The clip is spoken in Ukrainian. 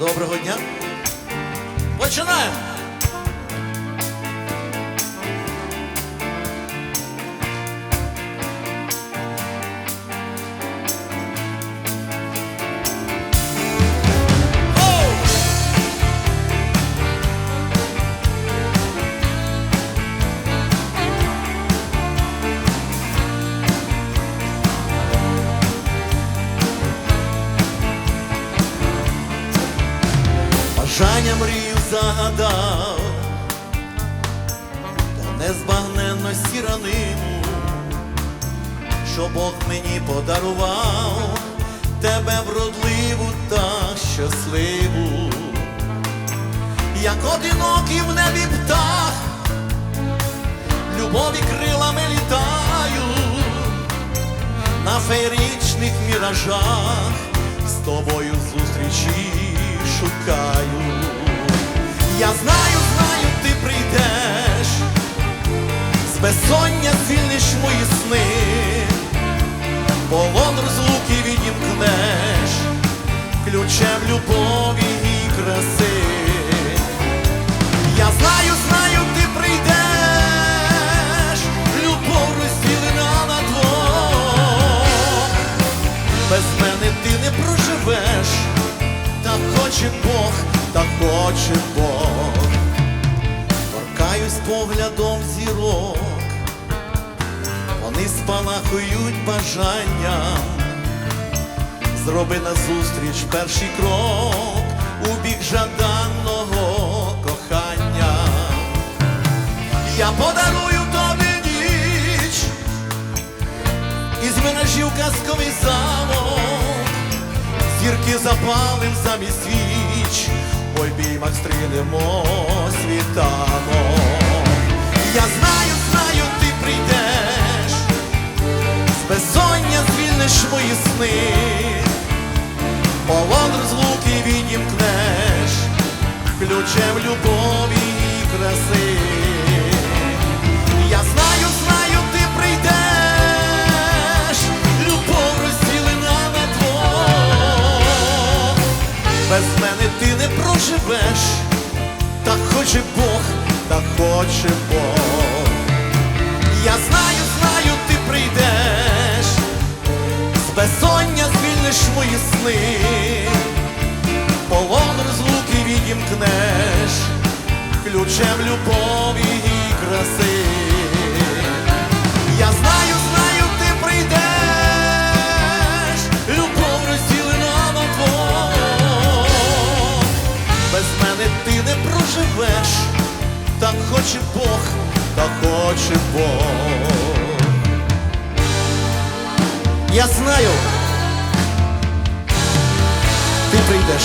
Доброго дня. Починаємо. Бажання мрію загадав, то незбагненно сіранину, що Бог мені подарував, тебе вродливу та щасливу, як одинокий в небі птах, любові крилами літаю, на феєричних міражах з тобою зустрічі шукаю. Я знаю, знаю, ти прийдеш, з безсоння звільниш мої сни, полон розлуки відімкнеш, ключем любові і краси. Хоче Бог, та хоче Бог. Торкаюсь поглядом зірок, вони спалахують бажанням. Зроби назустріч перший крок у бік жаданого кохання. Я подарую тобі ніч із мережів казковий замок, зірки запалим замість свіч, в обіймах стрінемо світанок. Я знаю, знаю, ти прийдеш, з безсоння звільниш мої сни, полон розлуки відімкнеш, ключем любові і краси. Мене ти не проживеш, та хоче Бог, та хоче Бог. Я знаю, знаю, ти прийдеш, з безсоння звільниш мої сни, полон розлуки відімкнеш, ключем любові і краси. Я знаю, мене ти не проживеш, так хоче Бог, так хоче Бог. Я знаю, ти прийдеш.